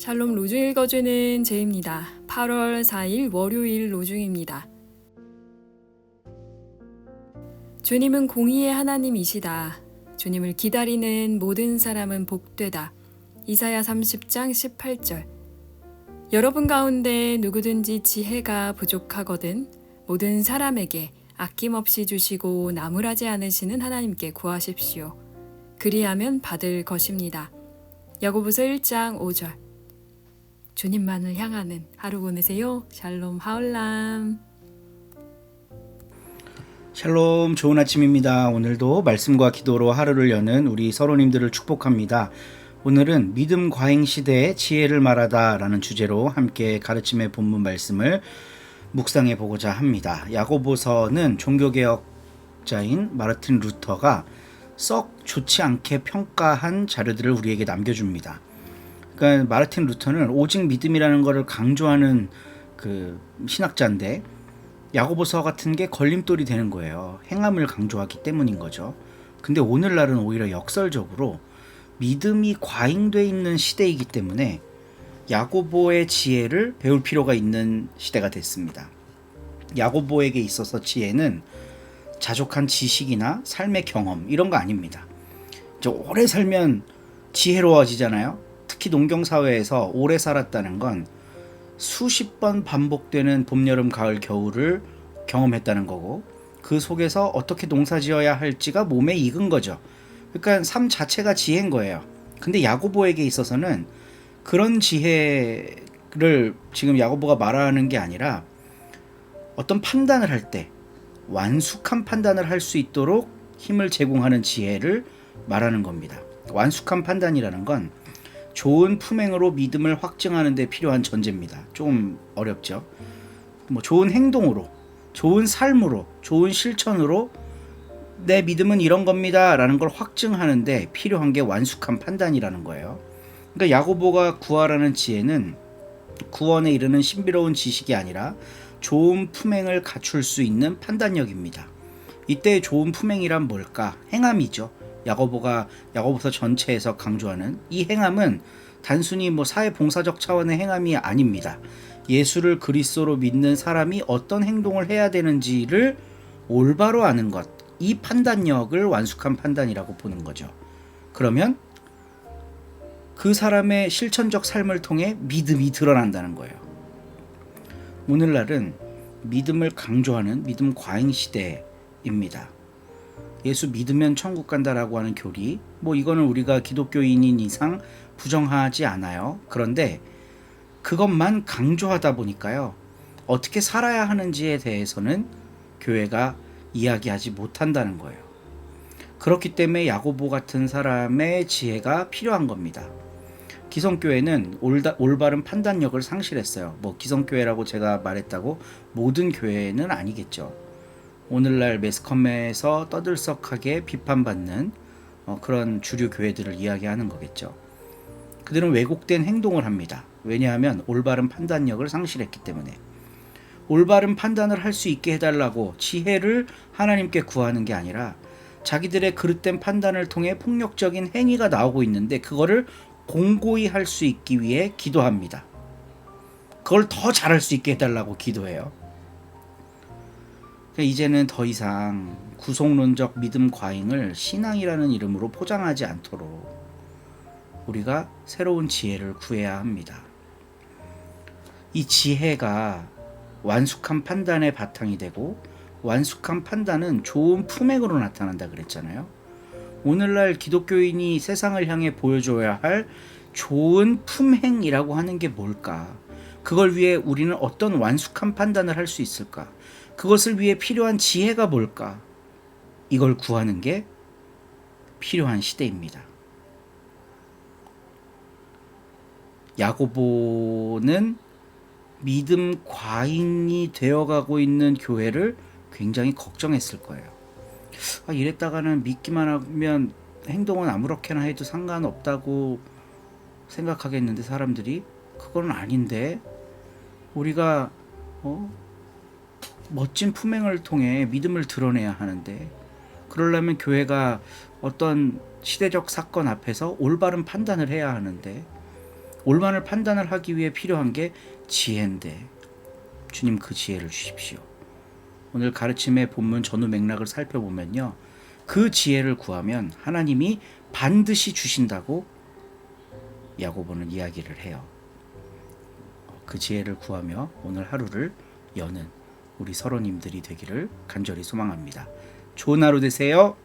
샬롬 로중 읽어주는 제입니다. 8월 4일 월요일 로중입니다. 주님은 공의의 하나님이시다. 주님을 기다리는 모든 사람은 복되다. 이사야 30장 18절. 여러분 가운데 누구든지 지혜가 부족하거든 모든 사람에게 아낌없이 주시고 나무라지 않으시는 하나님께 구하십시오. 그리하면 받을 것입니다. 야고보서 1장 5절. 주님만을 향하는 하루 보내세요. 샬롬 하울람. 샬롬 좋은 아침입니다. 오늘도 말씀과 기도로 하루를 여는 우리 서로님들을 축복합니다. 오늘은 믿음 과잉 시대의 지혜를 말하다라는 주제로 함께 가르침의 본문 말씀을 묵상해 보고자 합니다. 야고보서는 종교개혁자인 마르틴 루터가 썩 좋지 않게 평가한 자료들을 우리에게 남겨줍니다. 그러니까 마르틴 루터는 오직 믿음이라는 것을 강조하는 그 신학자인데 야고보서 같은 게 걸림돌이 되는 거예요. 행함을 강조하기 때문인 거죠. 근데 오늘날은 오히려 역설적으로 믿음이 과잉돼 있는 시대이기 때문에 야고보의 지혜를 배울 필요가 있는 시대가 됐습니다. 야고보에게 있어서 지혜는 자족한 지식이나 삶의 경험 이런 거 아닙니다. 오래 살면 지혜로워지잖아요. 특히 농경 사회에서 오래 살았다는 건 수십 번 반복되는 봄, 여름, 가을, 겨울을 경험했다는 거고 그 속에서 어떻게 농사 지어야 할지가 몸에 익은 거죠. 그러니까 삶 자체가 지혜인 거예요. 근데 야고보에게 있어서는 그런 지혜를 지금 야고보가 말하는 게 아니라 어떤 판단을 할 때 완숙한 판단을 할 수 있도록 힘을 제공하는 지혜를 말하는 겁니다. 완숙한 판단이라는 건 좋은 품행으로 믿음을 확증하는 데 필요한 전제입니다. 좀 어렵죠. 뭐 좋은 행동으로, 좋은 삶으로, 좋은 실천으로 내 믿음은 이런 겁니다라는 걸 확증하는데 필요한 게 완숙한 판단이라는 거예요. 그러니까 야고보가 구하라는 지혜는 구원에 이르는 신비로운 지식이 아니라 좋은 품행을 갖출 수 있는 판단력입니다. 이때 좋은 품행이란 뭘까? 행함이죠. 야고보가 야고보서 전체에서 강조하는 이 행함은 단순히 뭐 사회 봉사적 차원의 행함이 아닙니다. 예수를 그리스도로 믿는 사람이 어떤 행동을 해야 되는지를 올바로 아는 것. 이 판단력을 완숙한 판단이라고 보는 거죠. 그러면 그 사람의 실천적 삶을 통해 믿음이 드러난다는 거예요. 오늘날은 믿음을 강조하는 믿음 과잉 시대입니다. 예수 믿으면 천국 간다라고 하는 교리, 뭐 이거는 우리가 기독교인인 이상 부정하지 않아요. 그런데 그것만 강조하다 보니까요. 어떻게 살아야 하는지에 대해서는 교회가 이야기하지 못한다는 거예요. 그렇기 때문에 야고보 같은 사람의 지혜가 필요한 겁니다. 기성교회는 올다, 올바른 판단력을 상실했어요. 뭐 기성교회라고 제가 말했다고 모든 교회는 아니겠죠. 오늘날 매스컴에서 떠들썩하게 비판받는 어, 그런 주류 교회들을 이야기하는 거겠죠. 그들은 왜곡된 행동을 합니다. 왜냐하면 올바른 판단력을 상실했기 때문에. 올바른 판단을 할 수 있게 해달라고 지혜를 하나님께 구하는 게 아니라 자기들의 그릇된 판단을 통해 폭력적인 행위가 나오고 있는데 그거를 공고히 할 수 있기 위해 기도합니다. 그걸 더 잘할 수 있게 해달라고 기도해요. 그러니까 이제는 더 이상 구속론적 믿음 과잉을 신앙이라는 이름으로 포장하지 않도록 우리가 새로운 지혜를 구해야 합니다. 이 지혜가 완숙한 판단의 바탕이 되고 완숙한 판단은 좋은 품행으로 나타난다 그랬잖아요. 오늘날 기독교인이 세상을 향해 보여줘야 할 좋은 품행이라고 하는 게 뭘까? 그걸 위해 우리는 어떤 완숙한 판단을 할 수 있을까? 그것을 위해 필요한 지혜가 뭘까? 이걸 구하는 게 필요한 시대입니다. 야고보는 믿음 과잉이 되어가고 있는 교회를 굉장히 걱정했을 거예요. 아, 이랬다가는 믿기만 하면 행동은 아무렇게나 해도 상관없다고 생각하겠는데 사람들이 그건 아닌데 우리가 어? 멋진 품행을 통해 믿음을 드러내야 하는데 그러려면 교회가 어떤 시대적 사건 앞에서 올바른 판단을 해야 하는데 올바른 판단을 하기 위해 필요한 게 지혜인데 주님 그 지혜를 주십시오. 오늘 가르침의 본문 전후 맥락을 살펴보면요. 그 지혜를 구하면 하나님이 반드시 주신다고 야고보는 이야기를 해요. 그 지혜를 구하며 오늘 하루를 여는 우리 서로님들이 되기를 간절히 소망합니다. 좋은 하루 되세요.